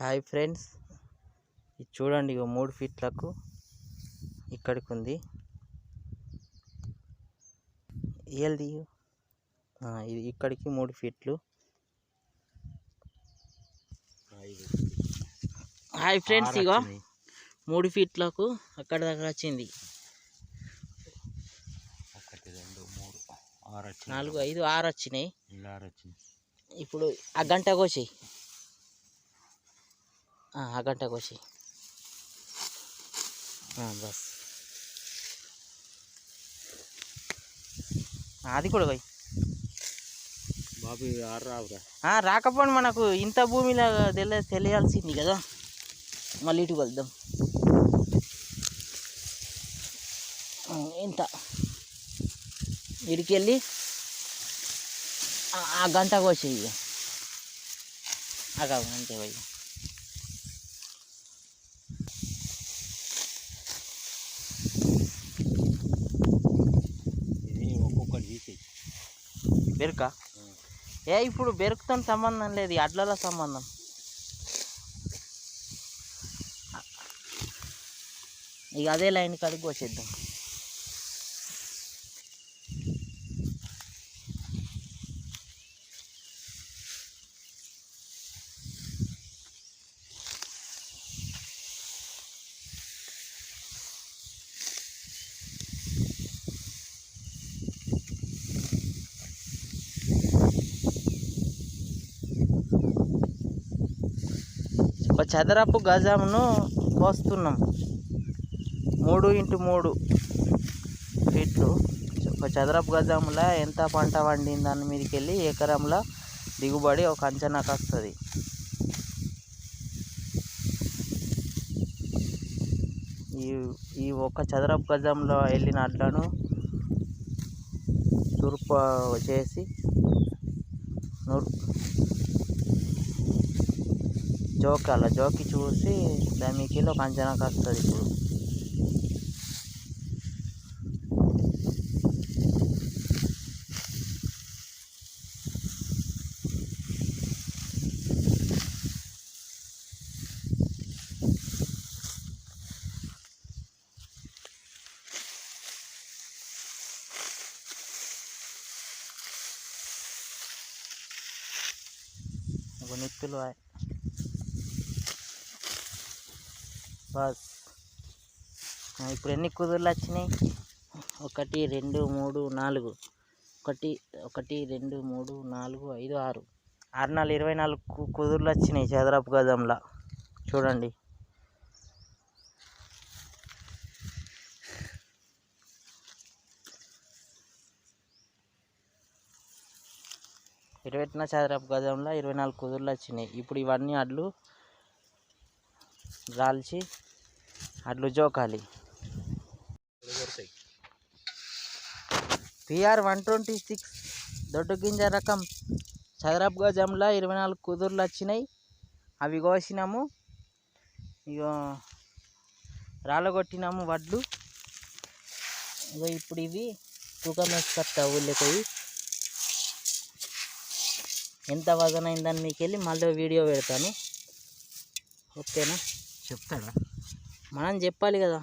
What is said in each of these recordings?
Hi friends. ఇది చూడండి ఇగో మూడు ఫీట్లకు ఇక్కడికి ఉంది ఏది ఇది ఇక్కడికి మూడు ఫీట్లు. హాయ్ ఫ్రెండ్స్ ఇగో. మూడు ఫీట్లకు అక్కడ దాకా వచ్చింది. ఒకటి రెండు మూడు ఆరు నాలుగు ఐదు ఆరు వచ్చినాయి ఇప్పుడు ఆ గంట కోసి ఆ గంట కోసి బస్. అది కూడా పోయి. బాబు రావురా. రాకపోండి మనకు ఇంత భూమిలో తెలియ తెలియాల్సింది కదా. మళ్ళీ ఇటు వెళ్దాం. ఇంత. ఇడికి వెళ్ళి ఆ- గంట కోసి ఇక అగా అంతే పోయి. బెరుక? ఏ ఇప్పుడు బెరుకుతో సంబంధం లేదు అడ్లల సంబంధం. ఇక అదే లైన్ కాడికి కోసేద్దాం. ఒక చదరపు గజమును కోస్తున్నాం మూడు ఇంటూ మూడు ఫీట్లు. ఒక చదరపు గజంలో ఎంత పంట పండింది దాని మీదకి వెళ్ళి ఎకరంలో దిగుబడి ఒక అంచనాకు వస్తుంది. ఈ ఈ ఒక చదరపు గజంలో వెళ్ళిన అడ్లను తూర్పు చేసి నూర్ జోకాల జోకి చూసి దాని మీకు ఒక అంచనాకు వస్తుంది ఇప్పుడు ఒక నిత్తులు ఆయ్. బస్. ఇప్పుడు ఎన్ని కుదుర్లు వచ్చినాయి? ఒకటి రెండు మూడు నాలుగు. ఒకటి ఒకటి రెండు మూడు నాలుగు ఐదు ఆరు. ఆరు నాలుగు ఇరవై నాలుగు కు- కుదుర్లు వచ్చినాయి చదరపు గజంలో. చూడండి. ఇరవై చదరపు గజంలో ఇరవై నాలుగు కుదుర్లు వచ్చినాయి. ఇప్పుడు ఇవన్నీ అడ్లు రాల్చి అడ్లు జోకాలి పిఆర్ వన్ ట్వంటీ సిక్స్ దొడ్డు గింజ రకం చదరపు గజంలో ఇరవై నాలుగు కుదుర్లు వచ్చినాయి అవి కోసినాము ఇక రాళ్ళగొట్టినాము వడ్లు ఇగో ఇప్పుడు ఇవి తూకం వేసుకొస్తా ఊళ్ళకి ఎంత వజన్ అయిందని మీకు వెళ్ళి మళ్ళీ వీడియో పెడతాను ఓకేనా చెప్తాడా? మనం చెప్పాలి కదా.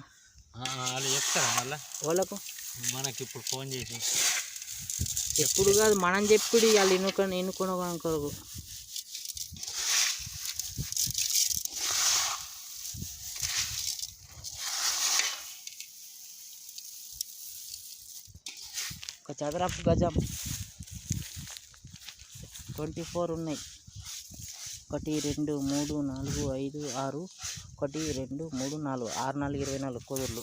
వాళ్ళు చెప్తారా మళ్ళా? వాళ్ళకు? మనకి ఇప్పుడు ఫోన్ చేసి. ఎప్పుడు కాదు మనం చెప్పుడు వాళ్ళు ఎన్నుకొని ఎన్నుకొని కొరకు. ఒక చదరపు గజం. ట్వంటీ ఫోర్ ఉన్నాయి. ఒకటి రెండు మూడు నాలుగు ఐదు ఆరు ఒకటి రెండు మూడు నాలుగు ఆరు నాలుగు ఇరవై నాలుగు కుదుర్లు.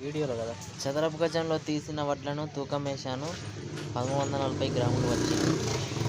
వీడియోలో కదా. చదరపు గజంలో తీసిన వడ్లను తూకం వేశాను. పదమూడు వందల నలభై గ్రాములు వచ్చింది